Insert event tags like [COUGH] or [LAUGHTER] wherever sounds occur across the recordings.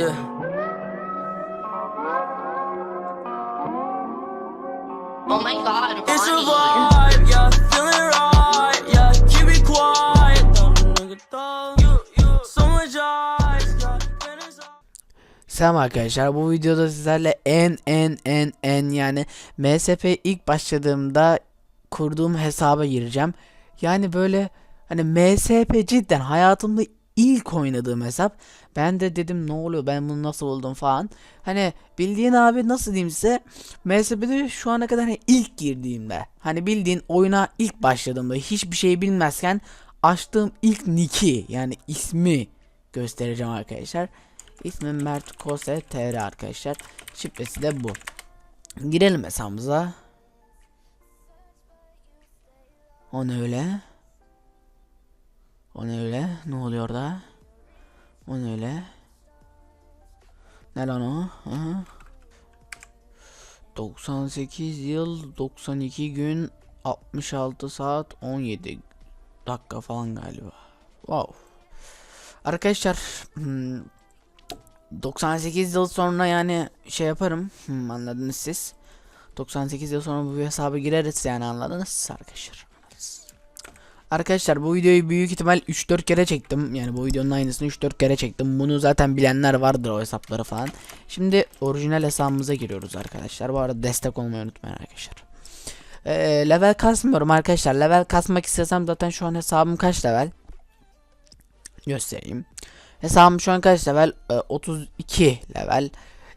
Yeah. Oh my god, It's a vibe, yeah, feeling right, yeah, keep it quiet. Dumb nigga, dog. You, you, so much ice, yeah, feelings are- Selam arkadaşlar bu videoda sizlerle en en en en yani MSP ilk başladığımda kurduğum hesaba gireceğim. Yani böyle hani MSP cidden hayatımda ilk oynadığım hesap. Ben de dedim ne oluyor ben bunu nasıl buldum falan. Hani bildiğin abi nasıl diyeyim size MSP'de şu ana kadar hani ilk girdiğimde hani bildiğin oyuna ilk başladığımda hiçbir şey bilmezken açtığım ilk nick'i yani ismi göstereceğim arkadaşlar. İsmim Mert Kose TR arkadaşlar. Şifresi de bu. Girelim hesabımıza. O ne öyle? O ne öyle? Ne oluyor da? O ne öyle? Ne lan o? Aha. 98 yıl 92 gün 66 saat 17 dakika falan galiba. Wow. Arkadaşlar hmm, 98 yıl sonra yani şey yaparım. Hmm, anladınız siz. 98 yıl sonra bu hesaba gireriz yani anladınız arkadaşlar. Arkadaşlar bu videoyu büyük ihtimal 3-4 kere çektim. Yani bu videonun aynısını 3-4 kere çektim. Bunu zaten bilenler vardır o hesapları falan. Şimdi orijinal hesabımıza giriyoruz arkadaşlar. Bu arada destek olmayı unutmayın arkadaşlar. Ee, level kasmıyorum arkadaşlar. Level kasmak istesem zaten şu an hesabım kaç level? Göstereyim. Hesabım şu an kaç level? Ee, 32 level.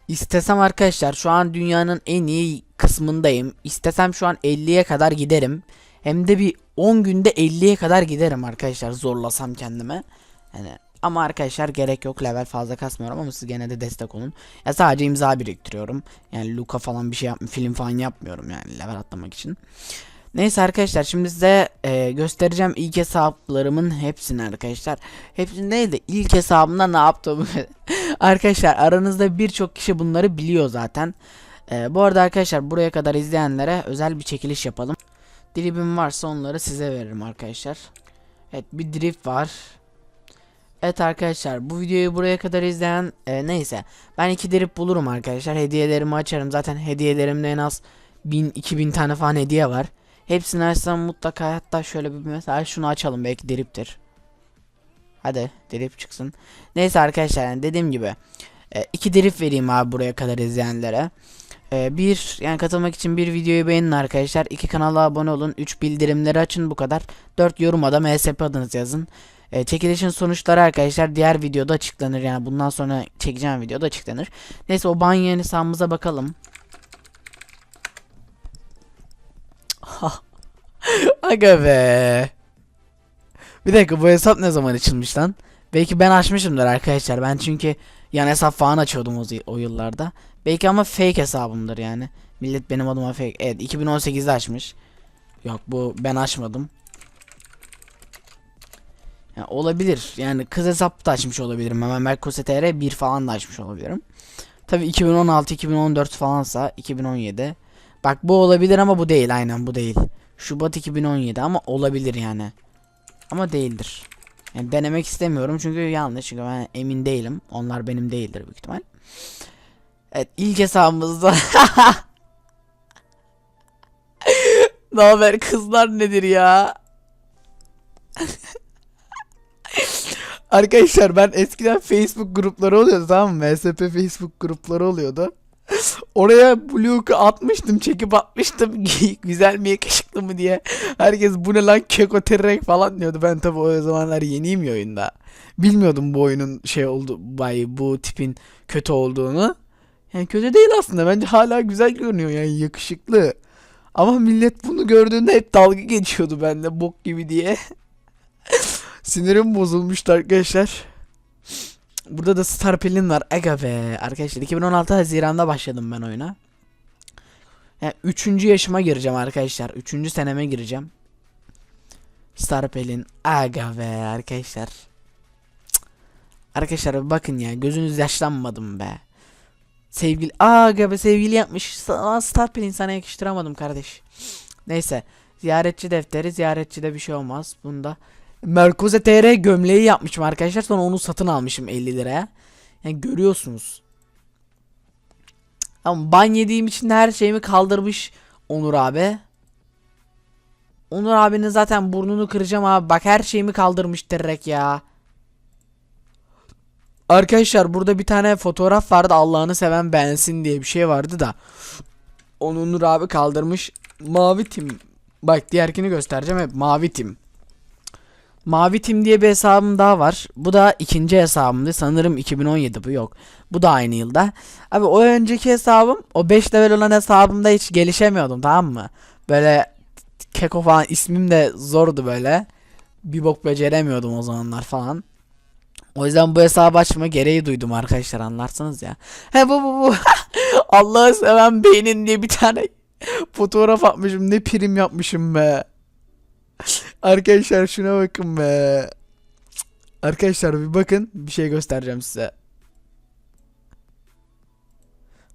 İstesem arkadaşlar şu an dünyanın en iyi kısmındayım. İstesem şu an 50'ye kadar giderim. Hem de bir 10 günde 50'ye kadar giderim arkadaşlar zorlasam kendime. Yani ama arkadaşlar gerek yok level fazla kasmıyorum ama siz gene de destek olun. Ya sadece imza biriktiriyorum. Yani Luka falan bir şey yap film falan yapmıyorum yani level atlamak için. Neyse arkadaşlar şimdi size e, göstereceğim ilk hesaplarımın hepsini arkadaşlar. Hepsini değil de ilk hesabımda ne yaptığımı. [LAUGHS] arkadaşlar aranızda birçok kişi bunları biliyor zaten. E, bu arada arkadaşlar buraya kadar izleyenlere özel bir çekiliş yapalım. Drip'im varsa onları size veririm arkadaşlar. Evet bir drip var. Evet arkadaşlar bu videoyu buraya kadar izleyen e, neyse ben iki drip bulurum arkadaşlar hediyelerimi açarım zaten hediyelerimde en az 1000-2000 tane falan hediye var. Hepsini açsam mutlaka hatta şöyle bir mesela şunu açalım belki driptir. Hadi drip çıksın. Neyse arkadaşlar yani dediğim gibi e, iki drip vereyim abi buraya kadar izleyenlere. E, bir yani katılmak için bir videoyu beğenin arkadaşlar. iki kanala abone olun. Üç bildirimleri açın bu kadar. Dört yoruma da MSP adınızı yazın. E, çekilişin sonuçları arkadaşlar diğer videoda açıklanır. Yani bundan sonra çekeceğim videoda açıklanır. Neyse o banyo hesabımıza bakalım. [LAUGHS] Aga be. Bir dakika bu hesap ne zaman açılmış lan? Belki ben açmışımdır arkadaşlar. Ben çünkü yan hesap falan açıyordum o, o yıllarda. Belki ama fake hesabımdır yani. Millet benim adıma fake. Evet 2018'de açmış. Yok bu ben açmadım. Yani olabilir. Yani kız hesap da açmış olabilirim. Hemen Merkose TR 1 falan da açmış olabilirim. Tabi 2016 2014 falansa 2017. Bak bu olabilir ama bu değil aynen bu değil. Şubat 2017 ama olabilir yani. Ama değildir. Yani denemek istemiyorum çünkü yanlış çünkü ben emin değilim. Onlar benim değildir büyük ihtimal. Evet ilk hesabımızda [LAUGHS] Ne haber kızlar nedir ya? [LAUGHS] Arkadaşlar ben eskiden Facebook grupları oluyordu tamam mı? MSP Facebook grupları oluyordu. [LAUGHS] Oraya Blue'u atmıştım, çekip atmıştım. Güzel mi yakışıklı mı diye. Herkes bu ne lan keko terrek falan diyordu. Ben tabi o zamanlar yeniyim ya oyunda. Bilmiyordum bu oyunun şey oldu, bay bu tipin kötü olduğunu. Yani kötü değil aslında. Bence hala güzel görünüyor yani yakışıklı. Ama millet bunu gördüğünde hep dalga geçiyordu bende bok gibi diye. [LAUGHS] Sinirim bozulmuştu arkadaşlar. Burada da Star Pelin var. Aga be. Arkadaşlar 2016 Haziran'da başladım ben oyuna. Yani 3. yaşıma gireceğim arkadaşlar. 3. seneme gireceğim. Star Pelin. Aga be arkadaşlar. Cık. Arkadaşlar bakın ya gözünüz yaşlanmadım be. Sevgili aga be sevgili yapmış. Sa- Star Pelin sana yakıştıramadım kardeş. Neyse. Ziyaretçi defteri. Ziyaretçide bir şey olmaz. Bunda Merkoze TR gömleği yapmışım arkadaşlar. Sonra onu satın almışım 50 liraya. Yani görüyorsunuz. Ama ban yediğim için her şeyimi kaldırmış Onur abi. Onur abinin zaten burnunu kıracağım abi. Bak her şeyimi kaldırmış direkt ya. Arkadaşlar burada bir tane fotoğraf vardı. Allah'ını seven beğensin diye bir şey vardı da. Onu Onur abi kaldırmış. Mavi tim. Bak diğerkini göstereceğim hep mavi tim. Mavi Tim diye bir hesabım daha var. Bu da ikinci hesabımdı. Sanırım 2017 bu yok. Bu da aynı yılda. Abi o önceki hesabım o 5 level olan hesabımda hiç gelişemiyordum tamam mı? Böyle keko falan ismim de zordu böyle. Bir bok beceremiyordum o zamanlar falan. O yüzden bu hesabı açma gereği duydum arkadaşlar anlarsınız ya. He bu bu bu. [LAUGHS] Allah'ı seven beynin diye bir tane fotoğraf atmışım. Ne prim yapmışım be. Arkadaşlar şuna bakın be. Arkadaşlar bir bakın bir şey göstereceğim size.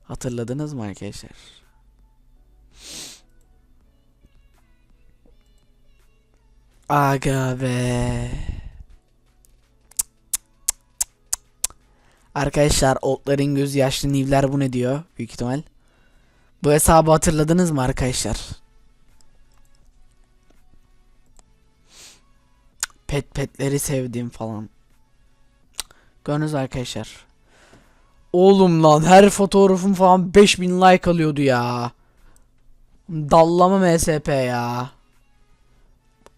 Hatırladınız mı arkadaşlar? Aga be. Arkadaşlar otların gözü yaşlı nivler bu ne diyor büyük ihtimal. Bu hesabı hatırladınız mı arkadaşlar? Pet petleri sevdiğim falan. Gördünüz arkadaşlar. Oğlum lan her fotoğrafım falan 5000 like alıyordu ya. Dallama MSP ya.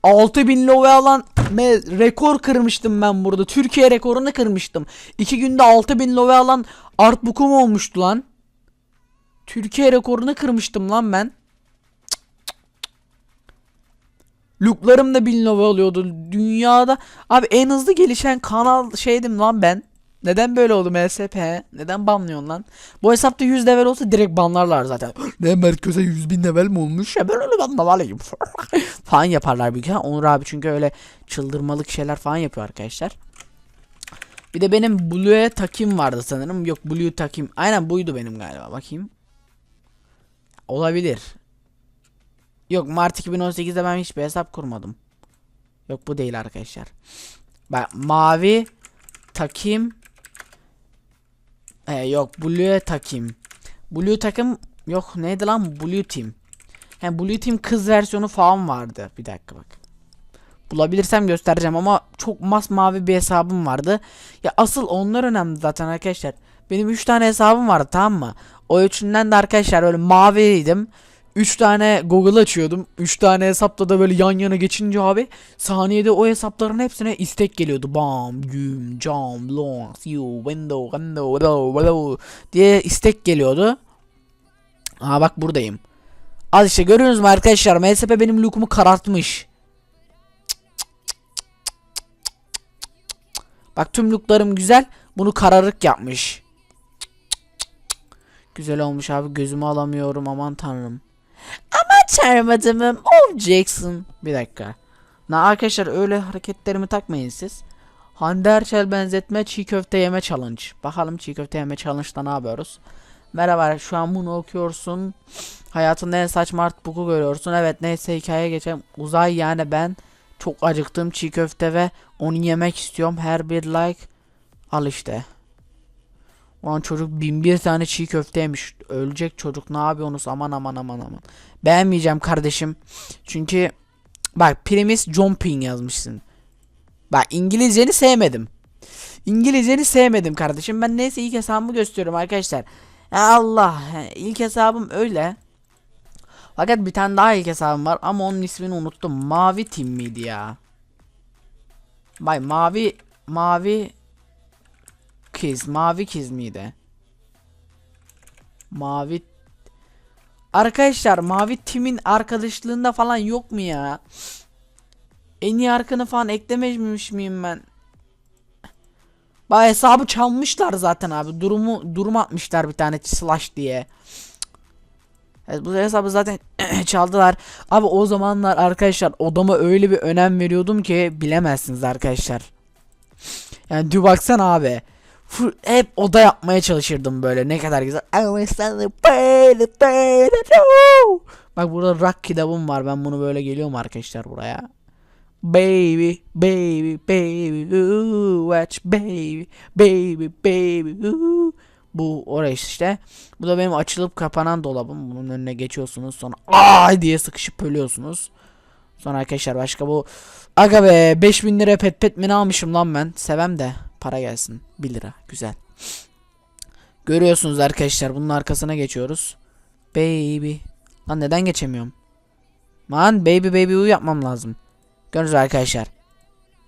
6000 love alan me- rekor kırmıştım ben burada. Türkiye rekorunu kırmıştım. 2 günde 6000 love alan artbook'um olmuştu lan. Türkiye rekorunu kırmıştım lan ben. Looplarım da 1000 love alıyordu. Dünyada abi en hızlı gelişen kanal şeydim lan ben. Neden böyle oldu MSP? Neden banlıyorsun lan? Bu hesapta 100 level olsa direkt banlarlar zaten. [GASPS] ne Merköz'e 100 bin level mi olmuş? Ya ben öyle banlamalıyım. [LAUGHS] falan yaparlar büyük ihtimal. Onur abi çünkü öyle çıldırmalık şeyler falan yapıyor arkadaşlar. Bir de benim Blue'ye takim vardı sanırım. Yok Blue takim. Aynen buydu benim galiba. Bakayım. Olabilir. Yok Mart 2018'de ben hiçbir hesap kurmadım. Yok bu değil arkadaşlar. Bak mavi takım ee, yok Blue takım. Blue takım yok neydi lan Blue Team. He Blue Team kız versiyonu falan vardı. Bir dakika bak. Bulabilirsem göstereceğim ama çok masmavi bir hesabım vardı. Ya asıl onlar önemli zaten arkadaşlar. Benim 3 tane hesabım vardı tamam mı? O üçünden de arkadaşlar öyle maviydim. 3 tane Google açıyordum. 3 tane hesapta da böyle yan yana geçince abi saniyede o hesapların hepsine istek geliyordu. Bam, güm, cam, long, you, window, window, window, window diye istek geliyordu. Aa bak buradayım. Al işte görüyorsunuz mu arkadaşlar MSP benim lookumu karartmış. Bak tüm looklarım güzel. Bunu kararık yapmış. Güzel olmuş abi gözümü alamıyorum aman tanrım. Aman tanrım adamım olacaksın. Bir dakika. Na arkadaşlar öyle hareketlerimi takmayın siz. Hande Erçel benzetme çiğ köfte yeme challenge. Bakalım çiğ köfte yeme challenge'da ne yapıyoruz? Merhaba şu an bunu okuyorsun. Hayatında en saçma artbook'u görüyorsun. Evet neyse hikayeye geçelim. Uzay yani ben çok acıktım çiğ köfte ve onu yemek istiyorum. Her bir like al işte. Ulan çocuk bin bir tane çiğ köfte yemiş. Ölecek çocuk ne yapıyorsunuz aman aman aman aman. Beğenmeyeceğim kardeşim. Çünkü bak primis jumping yazmışsın. Bak İngilizceni sevmedim. İngilizceni sevmedim kardeşim. Ben neyse ilk hesabımı gösteriyorum arkadaşlar. Allah ilk hesabım öyle. Fakat bir tane daha ilk hesabım var ama onun ismini unuttum. Mavi Tim miydi ya? Bay mavi mavi Kiz, mavi kiz miydi? Mavi Arkadaşlar mavi timin arkadaşlığında falan yok mu ya? En iyi arkanı falan eklememiş miyim ben? Ba hesabı çalmışlar zaten abi. Durumu durum atmışlar bir tane slash diye. Evet, bu hesabı zaten [CLEARS THROAT] çaldılar. Abi o zamanlar arkadaşlar odama öyle bir önem veriyordum ki bilemezsiniz arkadaşlar. Yani dü baksana abi. Hep oda yapmaya çalışırdım böyle ne kadar güzel. Bak burada rock kitabım var. Ben bunu böyle geliyorum arkadaşlar buraya. Baby, baby, baby, ooh, watch baby, baby, baby, ooh. Bu orası işte. Bu da benim açılıp kapanan dolabım. Bunun önüne geçiyorsunuz. Sonra ay diye sıkışıp ölüyorsunuz. Sonra arkadaşlar başka bu Aga be 5000 lira pet pet mi almışım lan ben. Sevem de para gelsin. 1 lira güzel. Görüyorsunuz arkadaşlar bunun arkasına geçiyoruz. Baby. Lan neden geçemiyorum? Man baby baby u yapmam lazım. Görüyorsunuz arkadaşlar.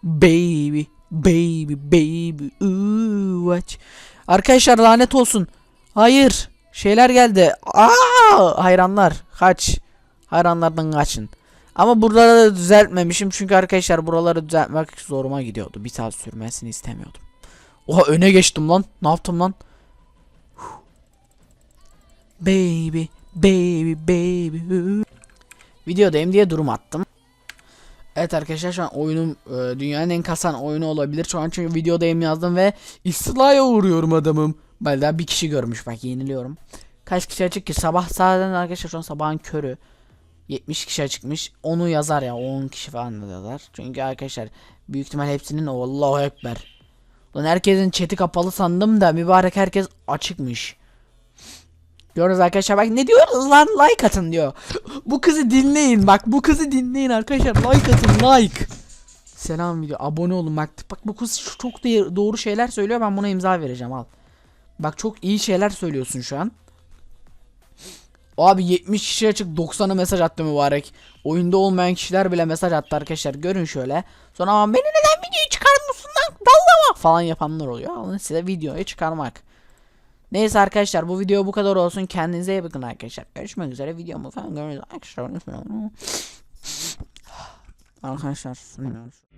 Baby baby baby ooh watch. Arkadaşlar lanet olsun. Hayır. Şeyler geldi. Aa! Hayranlar kaç. Hayranlardan kaçın. Ama buraları düzeltmemişim çünkü arkadaşlar buraları düzeltmek zoruma gidiyordu. Bir saat sürmesini istemiyordum. Oha öne geçtim lan. Ne yaptım lan? Baby, baby, baby. Videodayım diye durum attım. Evet arkadaşlar şu an oyunum e, dünyanın en kasan oyunu olabilir. Şu an çünkü videodayım yazdım ve istilaya uğruyorum adamım. Ben daha bir kişi görmüş bak yeniliyorum. Kaç kişi açık ki sabah zaten arkadaşlar şu an sabahın körü. 70 kişi çıkmış. Onu yazar ya 10 kişi falan da yazar. Çünkü arkadaşlar büyük ihtimal hepsinin Allahu Ekber. Lan herkesin chat'i kapalı sandım da mübarek herkes açıkmış. Diyoruz arkadaşlar bak ne diyoruz lan like atın diyor. Bu kızı dinleyin bak bu kızı dinleyin arkadaşlar like atın like. Selam video abone olun bak bak bu kız çok doğru şeyler söylüyor ben buna imza vereceğim al. Bak çok iyi şeyler söylüyorsun şu an. Abi 70 kişi açık 90'a mesaj attı mübarek. Oyunda olmayan kişiler bile mesaj attı arkadaşlar. Görün şöyle. Sonra ama beni neden videoyu çıkarmıyorsun lan? Dallama falan yapanlar oluyor. Alın size videoyu çıkarmak. Neyse arkadaşlar bu video bu kadar olsun. Kendinize iyi bakın arkadaşlar. Görüşmek üzere videomu falan görürüz. Arkadaşlar. Arkadaşlar. Thank